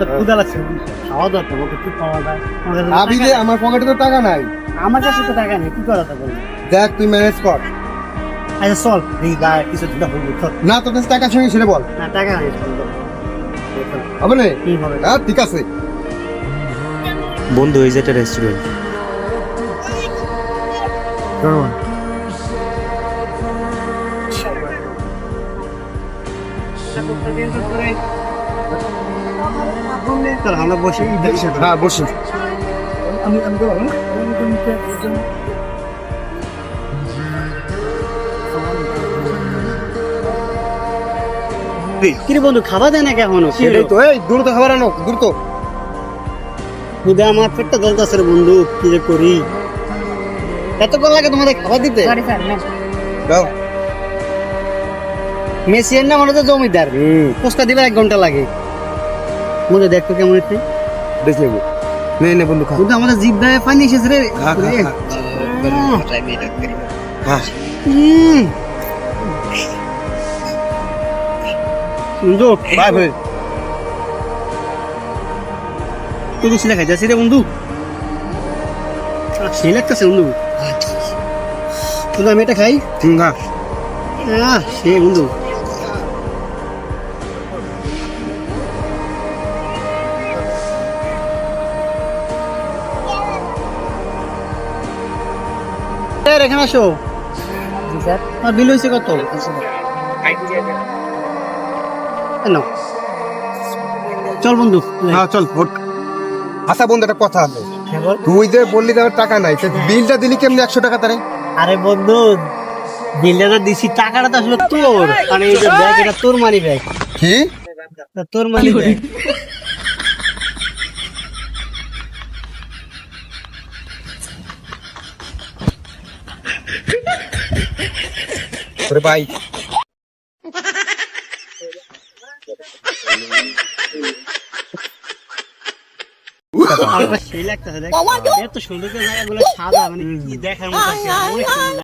তো ক্ষুদা লাগছে। খাওয়া দরকার ওকে কি খাওয়া যায়। আমাদের কাছে আবি টাকা রে নেই। আমার পকেটে তো টাকা নাই। আমার কাছে তো টাকা নেই কি করা তা বলব দেখ তুই ম্যানেজ কর। আচ্ছা চল এই গায়ে কিছু দিতে হবে না তোর কাছে টাকা সঙ্গে ছেড়ে বল। না টাকা নেই। হবে না? কি হবে? হ্যাঁ ঠিক আছে। বন্ধু এই যে একটা রেস্টুরেন্ট আমরা বসে হ্যাঁ বসি। আমি আমি কিরে বন্ধু খাবার দেয় না কেমন তো এই দ্রুত খাবার আনো দ্রুত। খুদে আমার পেটটা জ্বলতেছে রে বন্ধু কি যে করি? এতক্ষণ লাগে তোমাদের খাবার দিতে? দাও। মেসিয়ার না মনে তো জমিদার। পোস্টা দিবার এক ঘণ্টা লাগে। বন্ধু দেখতো কেমন হচ্ছে। দেখে নেব। নে নে বন্ধু বন্ধু আমাদের জিভ দায়ে পানি এসেছে রে। বন্ধু বাই ভাই তুই সিলা খাইতেছি রে বন্ধু। সেই লাগতেছে বন্ধু। বন্ধু আমি এটা খাই। হুম খা। আহ সে বন্ধু। স্যার এখানে আসো। আর বিল হয়েছে কত? নাও। চল বন্ধু হ্যাঁ চল ভোট। আচ্ছা বন্ধু একটা কথা আছে। হ্যাঁ, তুই যে বললি আমার টাকা নাই বিলটা দিলি কেমনি? একশো টাকা তারে। আরে বন্ধু বিলটা দিছি টাকাটা তো আসলে তোর। মানে এই যে ব্যাগ এটা তোর মানি ব্যাগ কি? তোর মানি ব্যাগ ওরে ভাই। আমার সেই লাগতেছে দেখ এত সুন্দর করে জায়গাগুলো সাদা মানে কি দেখার মতো